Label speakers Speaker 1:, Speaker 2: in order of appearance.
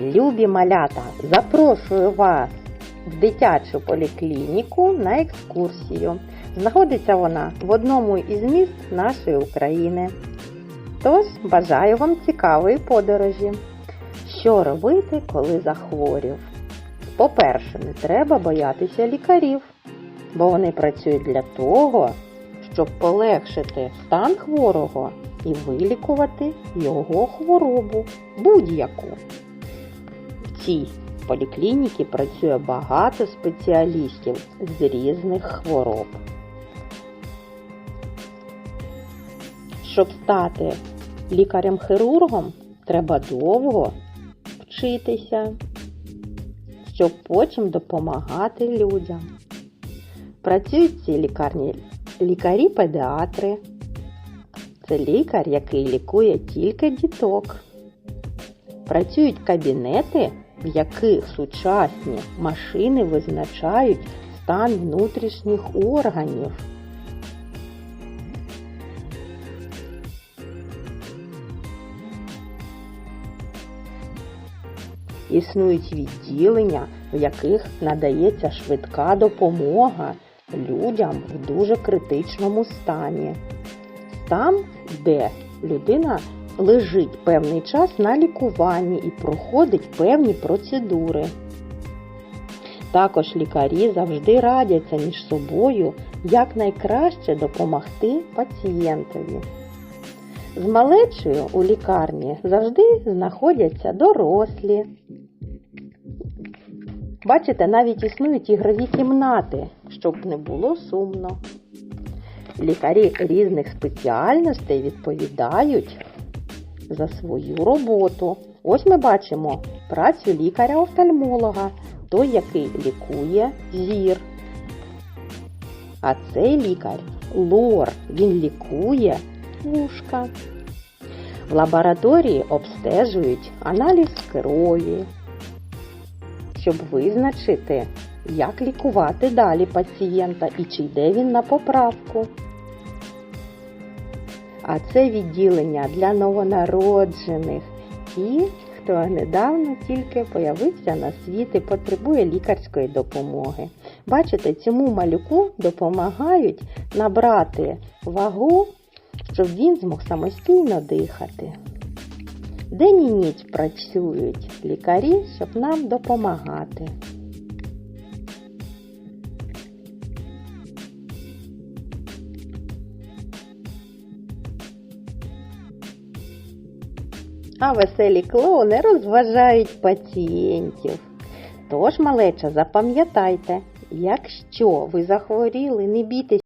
Speaker 1: Любі малята, запрошую вас в дитячу поліклініку на екскурсію. Знаходиться вона в одному із міст нашої України. Тож бажаю вам цікавої подорожі. Що робити, коли захворів? По-перше, не треба боятися лікарів, бо вони працюють для того, щоб полегшити стан хворого і вилікувати його хворобу будь-яку. Цій поліклініці працює багато спеціалістів з різних хвороб. Щоб стати лікарем-хірургом, треба довго вчитися, щоб потім допомагати людям. Працюють в цій лікарні лікарі-педіатри. Це лікар, який лікує тільки діток. Працюють кабінети, яких сучасні машини визначають стан внутрішніх органів. Існують відділення, в яких надається швидка допомога людям в дуже критичному стані. Там, де людина лежить певний час на лікуванні і проходить певні процедури. Також лікарі завжди радяться між собою, як найкраще допомогти пацієнтові. З малечою у лікарні завжди знаходяться дорослі. Бачите, навіть існують ігрові кімнати, щоб не було сумно. Лікарі різних спеціальностей відповідають за свою роботу. Ось ми бачимо працю лікаря-офтальмолога, той, який лікує зір. А цей лікар лор, він лікує вушка. В лабораторії обстежують аналіз крові, щоб визначити, як лікувати далі пацієнта і чи йде він на поправку. А це відділення для новонароджених, ті, хто недавно тільки появився на світ і потребує лікарської допомоги. Бачите, цьому малюку допомагають набрати вагу, щоб він змог самостійно дихати. День і ніч працюють лікарі, щоб нам допомагати. А веселі клоуни розважають пацієнтів. Тож, малеча, запам'ятайте, якщо ви захворіли, не бійтесь.